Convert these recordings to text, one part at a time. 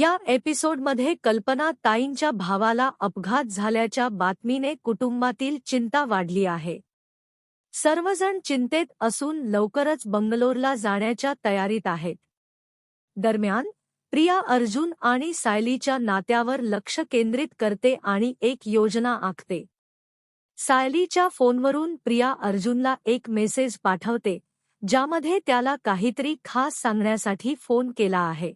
या एपिसोडमध्ये कल्पना ताईंच्या भावाला अपघात झाल्याच्या बातमीने कुटुंबातील चिंता वाढली आहे. सर्वजण चिंतेत असून लवकरच बंगलोरला जाण्याच्या तयारीत आहेत. दरम्यान प्रिया अर्जुन आणि सायलीच्या नात्यावर लक्ष केंद्रित करते आणि एक योजना आखते. सायलीच्या फोनवरून प्रिया अर्जुनला एक मेसेज पाठवते ज्यामध्ये त्याला काहीतरी खास सांगण्यासाठी फोन केला आहे.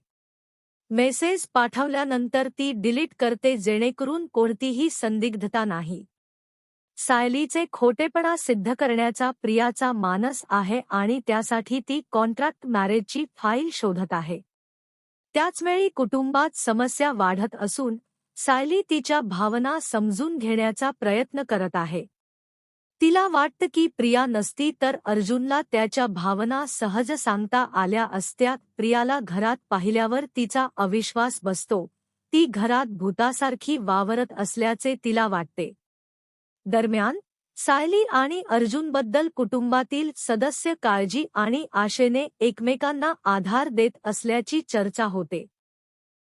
मेसेज पाठवल्यानंतर ती डिलीट करते जेणेकरून कोणतीही संदिग्धता नाही. सायलीचे खोटेपणा सिद्ध करण्याचा प्रियाचा मानस आहे आणि त्यासाठी ती कॉन्ट्रॅक्ट मॅरेजची फाईल शोधत आहे. त्याचवेळी कुटुंबात समस्या वाढत असून सायली तिच्या भावना समजून घेण्याचा प्रयत्न करत आहे. तिला वाटतं की प्रिया नसती तर अर्जुनला त्याच्या भावना सहज सांगता आल्या असत्या. प्रियाला घरात पाहिल्यावर तिचा अविश्वास बसतो. ती घरात भूतासारखी वावरत असल्याचे तिला वाटते. दरम्यान सायली आणि अर्जुनबद्दल कुटुंबातील सदस्य काळजी आणि आशेने एकमेकांना आधार देत असल्याची चर्चा होते.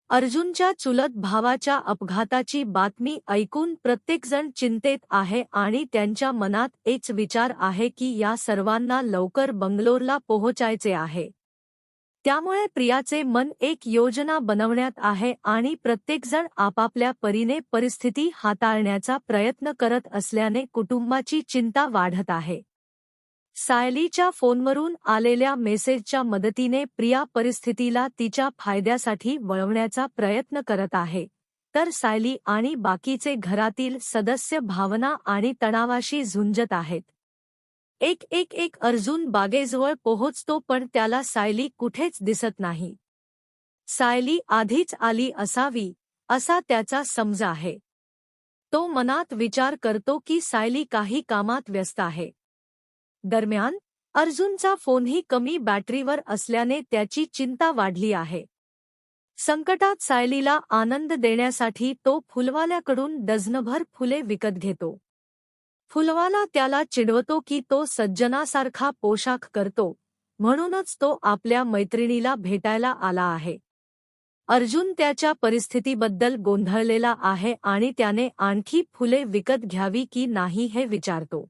अर्जुनच्या चुलत भावाच्या अपघाताची बातमी ऐकून प्रत्येकजण चिंतेत आहे आणि त्यांच्या मनात एक विचार आहे की या सर्वांना लवकर बंगलोरला पोहोचायचे आहे. त्यामुळे प्रियाचे मन एक योजना बनवण्यात आहे आणि प्रत्येकजण आपापल्या परीने परिस्थिती हाताळण्याचा प्रयत्न करत असल्याने कुटुंबाची चिंता वाढत आहे. सायलीच्या फोनवरून आलेल्या मेसेजच्या मदतीने प्रिया परिस्थितीला तिच्या फायद्यासाठी वळवण्याचा प्रयत्न करत आहे. तर सायली आणि बाकीचे घरातील सदस्य भावना आणि तणावाशी झुंजत आहेत. एक एक एक अर्जुन बागेजवळ पोहोचतो पण त्याला सायली कुठेच दिसत नाही. सायली आधीच आली असावी असा त्याचा समज आहे. तो मनात विचार करतो की सायली काही कामात व्यस्त आहे. दरम्यान अर्जुनचा फोनही कमी बॅटरीवर असल्याने त्याची चिंता वाढली आहे. संकटात सायलीला आनंद देण्यासाठी तो फुलवाल्याकडून डझनभर फुले विकत घेतो. फुलवाला त्याला चिडवतो की तो सज्जनासारखा पोशाख करतो म्हणूनच तो आपल्या मैत्रिणीला भेटायला आला आहे. अर्जुन त्याच्या परिस्थितीबद्दल गोंधळलेला आहे आणि त्याने आणखी फुले विकत घ्यावी की नाही हे विचारतो.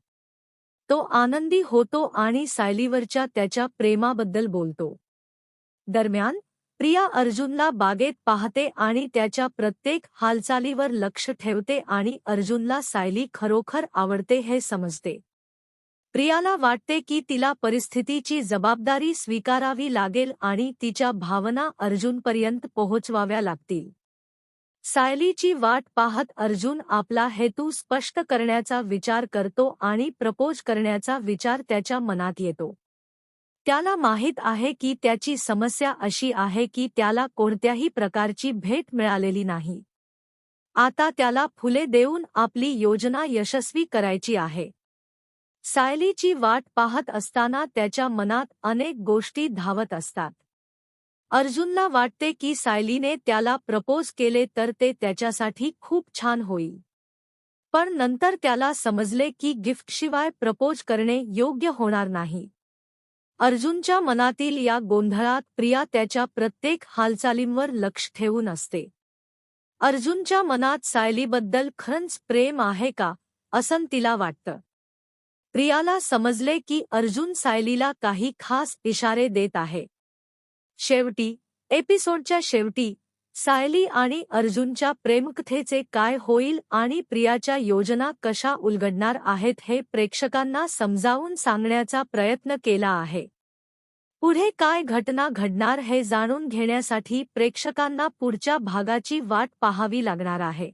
तो आनंदी होतो आणि सायलीवरच्या त्याच्या प्रेमाबद्दल बोलतो. दरम्यान प्रिया अर्जुनला बागेत पाहते आणि त्याच्या प्रत्येक हालचालीवर लक्ष ठेवते आणि अर्जुनला सायली खरोखर आवडते हे समजते. प्रियाला वाटते की तिला परिस्थितीची जबाबदारी स्वीकारावी लागेल आणि तिच्या भावना अर्जुनपर्यंत पोहोचवाव्या लागतील. सायलीची वाट पाहत अर्जुन आपला हेतू स्पष्ट करण्याचा विचार करतो आणि प्रपोज करण्याचा विचार त्याच्या मनात येतो. त्याला माहीत आहे की त्याची समस्या अशी आहे की त्याला कोणत्याही प्रकारची भेट मिळालेली नाही. आता त्याला फुले देऊन आपली योजना यशस्वी करायची आहे. सायलीची वाट पाहत असताना त्याच्या मनात अनेक गोष्टी धावत असतात. अर्जुनला वाटते की सायलीने त्याला प्रपोज केले तर ते त्याच्यासाठी खूप छान होईल. पण नंतर त्याला समजले की गिफ्टशिवाय प्रपोज करणे योग्य होणार नाही. अर्जुनच्या मनातील या गोंधळात प्रिया त्याच्या प्रत्येक हालचालींवर लक्ष ठेवून असते. अर्जुनच्या मनात सायलीबद्दल खरंच प्रेम आहे का, असं तिला वाटतं. प्रियाला समजले की अर्जुन सायलीला काही खास इशारे देत आहे. शेवटी एपिसोडच्या शेवटी सायली आणि अर्जुनच्या प्रेमकथेचे काय होईल आणि प्रियाच्या योजना कशा उलगडणार आहेत हे प्रेक्षकांना समजावून सांगण्याचा प्रयत्न केला आहे. पुढे काय घटना घडणार हे जाणून घेण्यासाठी प्रेक्षकांना पुढच्या भागाची वाट पाहावी लागणार आहे.